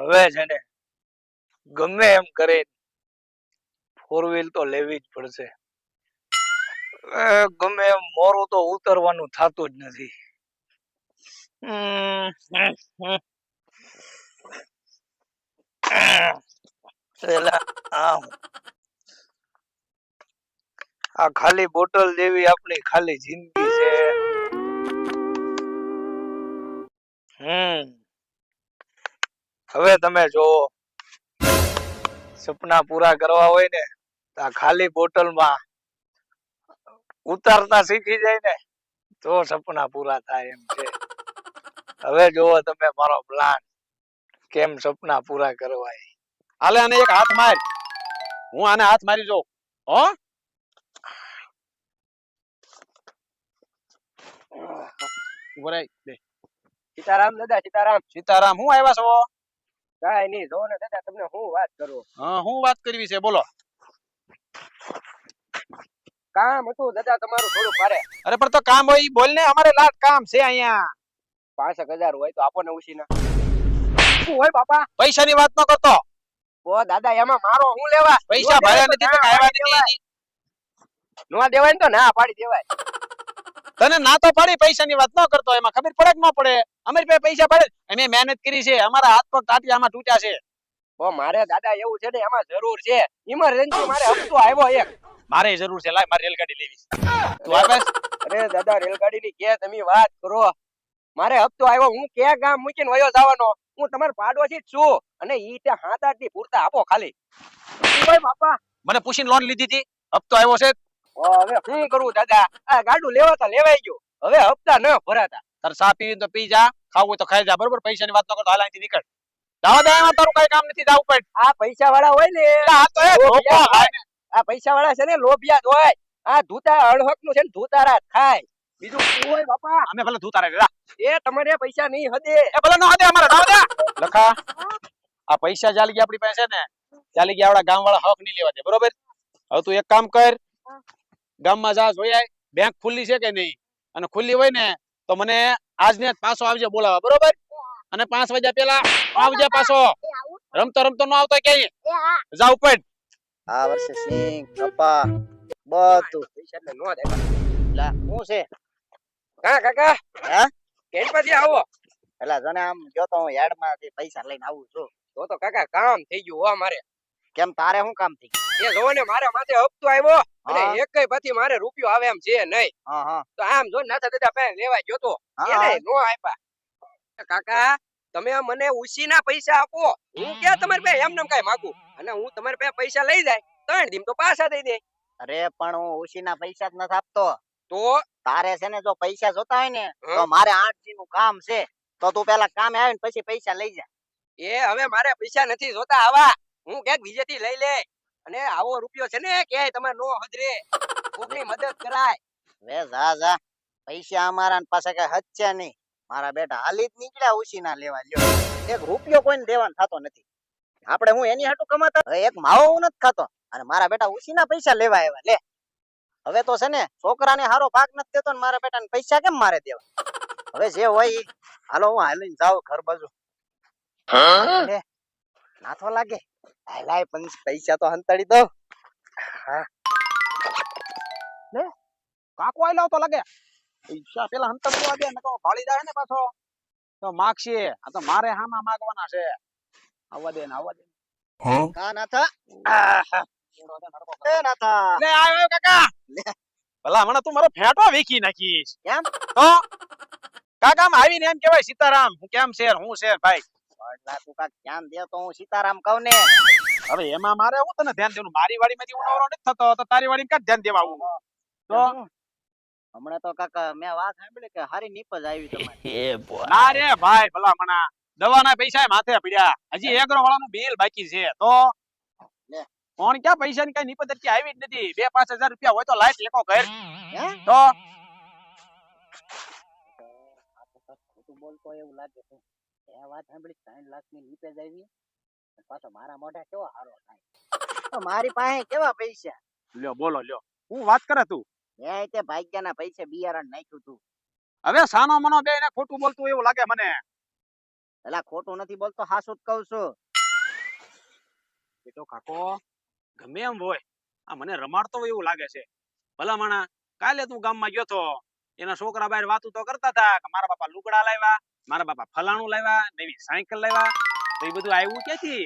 હવે છે ને ગમે એમ કરે ફોર વ્હીલ તો લેવી જ પડશે. ગમે એમ મોરું તો ઉતરવાનું થતું જ નથી. આ ખાલી બોટલ જેવી આપણી ખાલી જિંદગી છે. હમ. હવે તમે જોવો સપના પૂરા કરવા હોય ને તો આ ખાલી બોટલમાં ઉતારતા શીખી જાય ને તો સપના પૂરા થાય એમ છે. હવે જોવો તમે મારો પ્લાન કેમ સપના પૂરા કરવા હાલે આને એક હાથ માર. હું આને હાથ મારી જો હો? ઊભો દે સીતારામ દાદા સીતારામ. સીતારામ હું આવ્યા છો? કાંઈ નહીં જો ને દાદા તમને હું વાત કરું? હા હું વાત કરવી છે બોલો. કામ હતું દાદા તમારું થોડું મારે અરે પણ તો કામ હોય બોલ ને અમારે લાટ કામ છે અહીંયા. પાંસઠ હજાર હોય તો આપો ને ઉછીના. શું હોય બાપા? પૈસાની વાત ન કરતો. ઓ દાદા એમાં મારો હું લેવા પૈસા નો ભર્યા નથી તો આવ્યા નથી નો દેવાય ને તો ના પાડી દેવાય. તને ના તો પડી પૈસાની વાત ન કરતો એમાં ખબર પડે કે ન પડે? અમારી પાસે પૈસા પડે અમે મહેનત કરી છે અમારા હાથ પગ ટાટિયામાં તૂટ્યા છે. ઓ મારે દાદા એવું છે ને એમાં જરૂર છે. ઇમરજન્સી મારે હપ્તો આવ્યો એક. મારે જરૂર છે લાય મારે રેલગાડી લેવી છે. તું આવે અરે દાદા રેલગાડી ની કે તમે વાત કરો. મારે હપ્તો આવ્યો હું ક્યાં ગામ મૂકીને વયો જવાનો? હું તમારો પાડોશી છું. અને ઈ તે હાથ આઠ પૂરતા આપો ખાલી. ભાઈ બાપા. મને પૂછીને લોન લીધી હતી. હપ્તો આવ્યો છે હવે શું કરું દાદા? આ ગાડું લેવાતા લેવાઈ ગયો. હવે હપ્તા ન ભરાતા. તાર સા પીવી તો પી જા ખાવું તો ખાઈ જા બરોબર? પૈસાની વાત ન કરતો હાલ અહીંથી નીકળ. દાવા દે એમાં તારું કઈ કામ નથી જાવું પડ આ પૈસા વાળા હોય ને આ તો એ ધોકા લોભિયા આ પૈસા વાળા છે ને લોભિયા હોય. આ ધૂતા અણહકનું છે ને ધૂતારા ખાય. બીજું શું હોય બાપા? અમે ભલે ધૂતારા રહે એ તમારે પૈસા નહીં હદે. એ ભલે ન હદે અમારે દે. લખા. આ પૈસા ચાલી ગયા આપણી પાસે ને. ચાલી ગયા આપણા ગામ વાળા હક નહીં લેવા દે બરોબર? હવે તું એક કામ કર ગામમાં જા જોયા બેંક ખુલ્લી છે કે નહીં? અને ખુલ્લી હોય ને તો મને આજને પાછો આવજે બોલાવા બરોબર? અને પાંચ વાગ્યા પેલા આવજે પાછો. રમતો રમતો નો આવતો ક્યાંય? જા ઉપર. આ વર્ષે સિંહ કપા બધું. પૈસા એટલે નો દે લા શું છે? કા કાકા. હે? કેમ પછી આવો. પેલા જને આમ જો તો હું યાર્ડમાંથી પૈસા લઈને આવું છું. તો તો કાકા કામ થઈ ગયું હો મારે કેમ તારે શું કામ થઈ એ જો ને મારા માથે હપ્તો આવ્યો અને એક પછી મારે રૂપિયો આવે એમ છે નહીં. હા હા. તો આમ જો નાથા દાદા પાસે લેવા ગયો તો એને નો આપ્યા. કાકા તમે મને ઉસીના પૈસા આપો. હું ક્યાં તમારે પાસે એમ કઈ માંગુ? અને હું તમારે પાસે પૈસા લઈ જાય ત્રણ દીમ તો પાછા દઈ દે. અરે પણ હું ઉસીના પૈસા જ નથી આપતો. તો? તારે છે ને જો પૈસા જોતા હોય ને તો મારે આઠનું કામ છે. તો તું પેલા કામે આવીને પછી પૈસા લઈ જા. એ હવે મારે પૈસા નથી જોતા આવા. હું ક્યાંક બીજેથી લઈ લે. અને આવો રૂપિયો છે ને ક્યાંય તમે નો હજરે કોકની મદદ કરાય. વે જા જા. પૈસા અમારા પાસે કઈ હદ નહીં. મારા બેટા હાલી જ નીકળ્યા ઉશીના લેવા લ્યો એક રૂપિયો કોઈને દેવાનો થતો નથી. આપણે હું એની હાટું કમાતા? એક માવો હું નથી ખાતો. અને મારા બેટા ઉશીના પૈસા લેવા આવ્યા. લે. હવે તો છે ને છોકરાને હારો ભાગ નથી દેતો ને મારા બેટાને પૈસા કેમ મારે દેવા? હવે જે હોય હાલો હું હાલીને જાઉં ઘર બાજુ. લે, નાથો લાગે. લાય પણ પૈસા તો હંતાડી દઉં. કાકો આયલો તો લાગે. પૈસા પેલા હંતર દેવા દે નકર ભાળી જાય ને પાછો. તો માગશે. આ તો મારે હામાં માગવાના છે. આવવા દે ને આવવા દે કા નાથા. એ નાથા. લે આવ્યો કાકા. ભલા હમણાં તું મારો ફેંટો વીખી નાખીશ. કેમ? તો કાકા માં આવીને એમ કેવાય સીતારામ હું કેમ છે હું છે ભાઈ? વડલા તું કાંઈક ધ્યાન દે તો હું સીતારામ કહું ને. હવે એમાં મારે હું તને ધ્યાન દેવું? મારી વાડીમાંથી હું નવરો નથી થતો તો તારી વાડીમાં કાંઈ ધ્યાન દેવા આવું? તો? હમણાં તો કાકા મેં વાત સાંભળી કે હારી નીપજ આવી તમારી. ના રે ભાઈ ભલા મણા દવાના પૈસા માથે પડ્યા. હજી એગ્રો વાળાનું બિલ બાકી છે. તો. કોણ ક્યાં પૈસા ની કઈ નિપદ્ધતિ આવી જ નથી? બે પાંચ હજાર રૂપિયા હોય તો લાઈટ લેખો ઘર. હે? તો? બોલતો એવું લાગે છે. એ વાત સાંભળી ત્રણ લાખની નીપેજ આવી પાછો મારા મોઢે કેવો હારો થાય? મારી પાસે કેવા પૈસા? લ્યો બોલો લ્યો. હું વાત કરે તું? મેં તે ભાગ્યના પૈસે બિયારણ નાખ્યું તું. હવે સાનો મનો બે ને ખોટું બોલતું એવું લાગે મને. એલા ખોટું નથી બોલતો હાસુ જ કહું છું. એ તો કાકો ગમે એમ હોય આ મને રમાડતો એવું લાગે છે. ભલા માણા કાલે તું ગામમાં ગયો તો? એના છોકરા બહાર વાતું તો કરતા હતા કે મારા બાપા લુગડા લાવ્યા મારા બાપા ફલાણું લાવ્યા નવી સાયકલ લાવ્યા. તો એ બધું આવ્યું ક્યાંથી?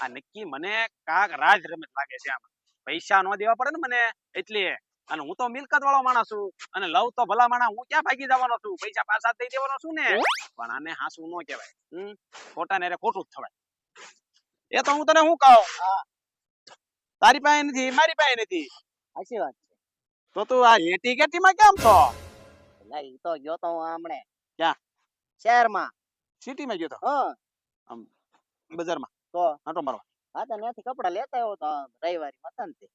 આ નક્કી મને કાક રાજ રમત લાગે છે આમાં. પૈસા ન દેવા પડે ને મને. એટલે અને હું તો મિલકત વાળો માણસ છું અને લવ તો ભલા માણા હું ક્યાં ભાગી જવાનો છું? પૈસા પાછા દઈ દેવાનો છું ને. પણ આને હાસું ન કહેવાય. હમ? ખોટા ને ખોટું જ થવાય. એ તો હું તને શું કહું? તારી પાસે નથી મારી પાસે નથી. સાચી વાત છે. તો તું આ રેટી કેટી માં કેમ છો? ઈ તો ગયો તો હું હમણે. ક્યાં? શહેરમાં. સિટીમાં ગયો તો? હા. બજારમાં? તો? આંટો મારવા? હા તો ત્યાંથી કપડા લેતા આવ્યો તો રવિવારી મતનથી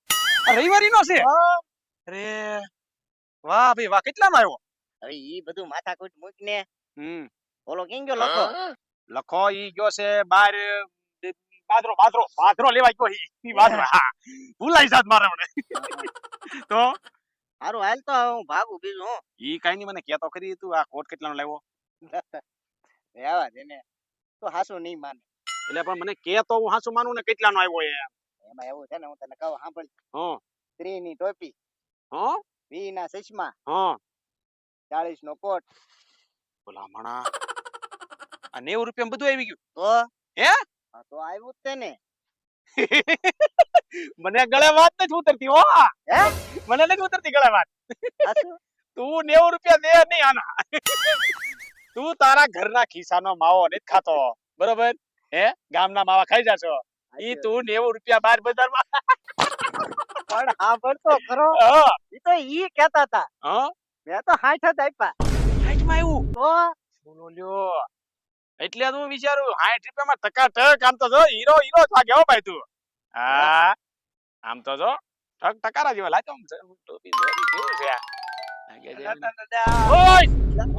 આ રવિવારી નો છે અરે વાહ ભાઈ વાહ કેટલાનો આવ્યો? હવે ઈ બધું માથાકૂટ મૂકીને હમ. ઓલો કેમ ગયો? લખો. લખો ઈ ગયો છે બાર બાદરો બાદરો બાદરો લેવા ગયો ઈ ઈ બાદરો. હા. ભૂલાઈ જાત મારે મને. તો? હારું હાલ તો હું ભાગું બીજું હું. ઈ કઈ નહીં મને કેતો ખરી તું આ કોટ કેટલાનો લાવ્યો? રહેવા દે ને તો હાસુ નહીં માને. એટલે પણ મને કે તો હું હાસુ માનું ને કેટલાનો આવ્યો એ એમાં. એવું છે ને હું તને કહું સાંભળ. હં. સ્ત્રી ની ટોપી. હં? વી ના ચશ્મા. હં. ચાલીસ નો કોટ. ભલા માણા આ નેવું રૂપિયા બધું આવી ગયું. તો? હે? હા, તો આવ્યું જ તે ને. મને ગળે વાત નથી ઉતરતી હો. હે? મને નથી ઉતરતી ગળા વાત તું નેવું રૂપિયા દે નહીં આના. તું તારા ઘરના ખિસ્સાનો માવો નથી ખાતો. બરોબર? હે? ગામના માવા ખાઈ જાશો. ઈ તું નેવું રૂપિયા બાર બજારમાં. પણ હા ભરતો ખરો. ઈ તો ઈ કહેતા હતા. હા? મેં તો હાઠ જ આપ્યા. હાઈટમાં આવ્યું તો? બોલો લ્યો. એટલે હું વિચારું હાઠ રૂપિયામાં ટકા ટક આમ તો જો હીરો હીરો લાગે હો ભાઈ તું. હા. આમ તો જો. ટકારા જેવા લાગે આમ ટોપી જોડી કેવું છે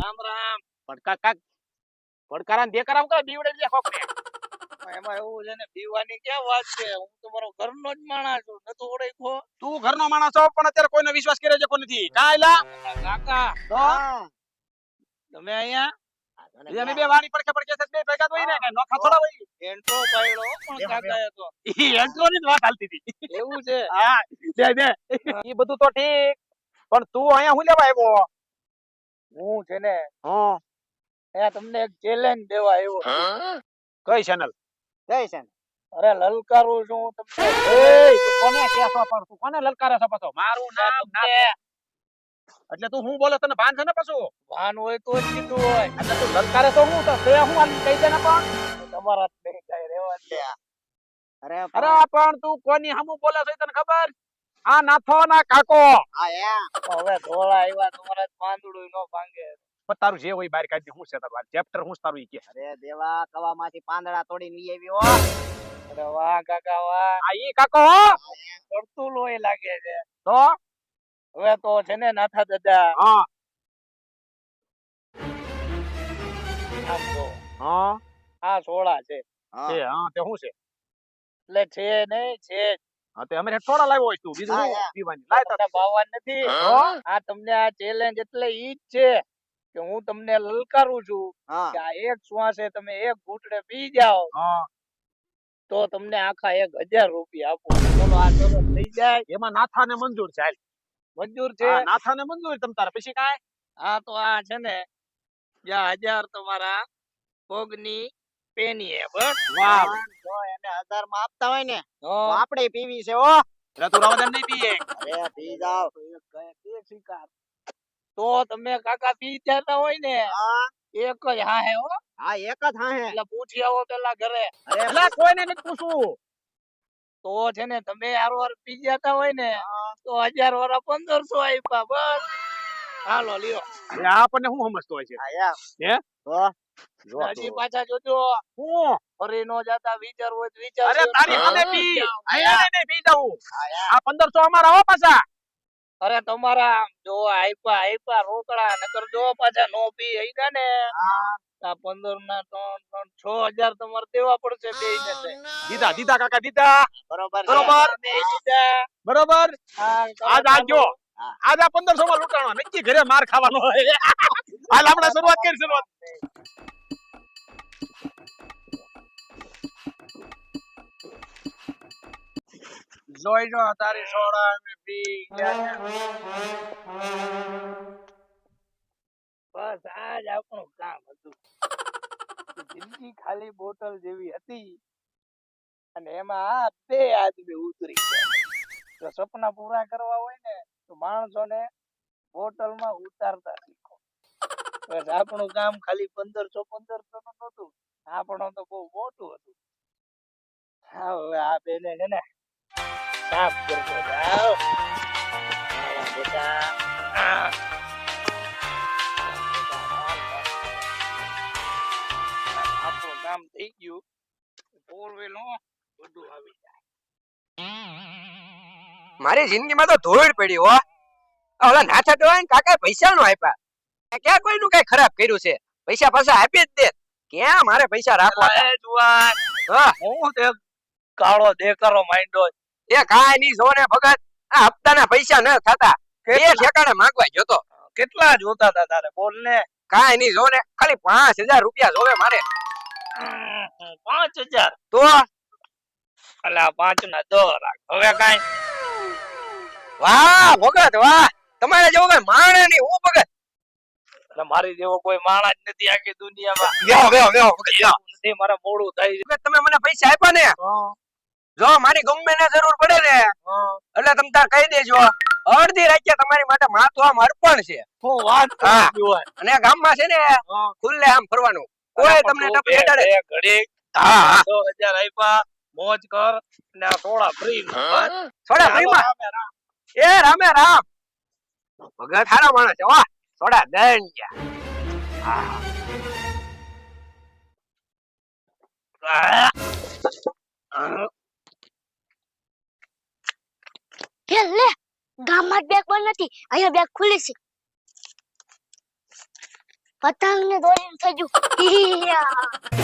રામ રામ. પડકા કાક પડકારા ને દેકારા કરે બીવડે દે કોકને. એમાં એવું છે ને બીવાની ક્યાં વાત છે? હું તો મારો ઘરનો જ માણસ છું નતું ઓળખ્યો. તું ઘરનો માણસ છો પણ અત્યારે કોઈનો વિશ્વાસ કરે છે કોઈ નથી કાયલા કાકા તો તમે અહીંયા? આ તો ને ઈ અમે બે- બે વાણી પડખે પડખે બે ભેગા તો ને નોખા થોડા હોય. એન્ટ્રો પાડ્યો પણ તો ઈ એન્ટ્રો ની વાત હાલતી હતી. એવું છે? હા દે દે ઈ બધું તો ઠીક. પણ તું અહીંયા હું લેવા આવ્યો? હું છે ને હા. અહીંયા તમને એક ચેલેન્જ દેવા આવ્યો કઈ ચેનલ કઈ છે અરે લલકારું છું તમને. કોને કેસો પણ તું કોને લલકારે છો પાછો મારું નામ ના એટલે તું હું બોલે તને ભાન છે ને પાછું? ભાન હોય તો જ કીધું હોય. એટલે તું લલકારે તો હું તો તે હું આલી કહી દે ને પણ. તમારા જ નહીં કઈ રહેવા દે. અરે અરે પણ- તું કોની હમું બોલે છે તને ખબર? આ નાથો ના કાકો. હા. હવે ધોળા આવ્યા તમારા પાંદડું નો ભાંગે. પણ તારું જે હોય બહાર કાઢી. હું છે તારું ચેપ્ટર હું તારું કે. અરે દેવા કવામાંથી પાંદડા તોડીને લઈ આવ્યો અરે વાહ કાકા વાહ. આ ઈ કાકો હો. પડતું લોહી લાગે છે. તો? હવે તો છે ને નાથા દાદા. હા. હા. આ સોળા છે. હા. છે હા તે શું છે? એટલે છે નહીં છે. હા તે અમે થોડા લાવ્યો હોય તું બીજું હા, શું? હા. પીવાની. લાય તમને ભાવવા નથી. આ તમને આ ચેલેન્જ એટલે ઈ જ છે કે હું તમને લલકારું છું કે આ એક શ્વાસે તમે એક ઘૂંટડે પી જાઓ. હા. તો તમને આખા એક હજાર રૂપિયા આપું. બોલો આ તરત થઈ જાય. એમાં નાથા ને મંજૂર છે હાલ. મંજૂર છે? હા, નાથા ને મંજૂર તમ તારે? પછી કાય આ તો આ છે ને જ્યાં હજાર તમારા પગની પેની હે બસ. વાહ જો એને હજારમાં આપતા હોય ને તો આપણે પીવી છે ઓ એટલે તું નહીં પીએ. અરે પી જાવ કે સ્વીકાર. તો તમે કાકા પી જતા હોય ને એક જ હા હે. હો હા એક જ હા હે એટલે પૂછી આવો પેલા ઘરે. અરે એટલે કોઈને નથી પૂછવું. તો છે ને તમે યાર વાર પી જતા હોય ને તો હજાર વાર પંદરસો આપ્યા બસ. હાલો લ્યો. આપણને શું સમજતો હોય છે? હા હે? જો હજી પાછા જોજો. હું? ફરી નો જતા વિચાર હોય તો વિચાર અરે તારી સામે પી. અહીંયા નહીં પી જાઉં. આ પંદરસો અમારા હો પાછા. અરે તમારા જો આઈપા આઈપા રોકડા નકર જો પાછા નો પી આઈગા ને આ પંદર ના ત્રણ ત્રણ છ હજાર તમારે દેવા પડશે બે દીધા દીધા કાકા દીધા. બરોબર બરોબર. બરોબર. આજ આજો આજ આ પંદરસો માં લૂંટાણો. નક્કી ઘરે માર ખાવાનો હાલ આપણે શરૂઆત કરી શરૂઆત. જોઈ જો તારી સોડા બસ આજ આપણું કામ હતું. જિંદગી ખાલી બોટલ જેવી હતી અને એમાં આ બે આદમી ઉતરી તો સપના પૂરા કરવા હોય ને, તો માણસોને બોટલમાં ઉતારતા શીખો. બસ આપણું કામ ખાલી પંદરસો પંદરસો નું નતું આપણું તો બહુ મોટું હતું. હા, હવે આ બેને છે ને સાફ કરજો જાઓ બેટા આપણું કામ થઈ ગયું ફોર બધું આવી જાય મારી જિંદગીમાં તો ધોળ પડી હો. ઓલા નાથા ડોહાને કાકા પૈસા નો આપ્યા. મેં ક્યાં કોઈનું કઈ ખરાબ કર્યું છે? પૈસા પાછા આપી જ દે. ક્યાં મારે પૈસા રાખવા જુવાન હું તે કાળો દેકારો માંડ્યો એ કાંઈ નહીં જો ને ભગત આ હપ્તાના પૈસા ન થતા. બે ઠેકાણે માંગવા જોતો કેટલા જોતા હતા તારે? બોલ ને. કાંઈ નહીં જો ને ખાલી પાંચ હજાર રૂપિયા જોવે મારે. પાંચ હજાર? તો? અલા પાંચ ના દો રાખ. હવે કાઈ? વાહ ભગત વાહ. તમારે જેવો કઈ માણે નહીં હું ભગત. મારી જેવો કોઈ માણસ જ નથી આખી દુનિયામાં. મારે મોડું થાય તમે મને પૈસા આપ્યા ને? જો મારી ગમે ને જરૂર પડે ને એટલે તમે તાર કહી દેજો અડધી રાખ્યા તમારી માટે માથું આમ અર્પણ છે. વાત અને ગામમાં છે ને ખુલ્લે આમ ફરવાનું. કોઈ તમને ટપ બે- ઘડી હા હા. દસ હજાર આપ્યા મોજ કર ને થોડા ફ્રી થોડા ફ્રીમાં એ રામે રામ. ભગત હારા માણસ છે વાહ થોડા દંડ ગયા હે લે ગામમાં બેગ બંધ નથી અહીંયા બેગ ખુલી છે પતંગ ને દોરીને થઈ.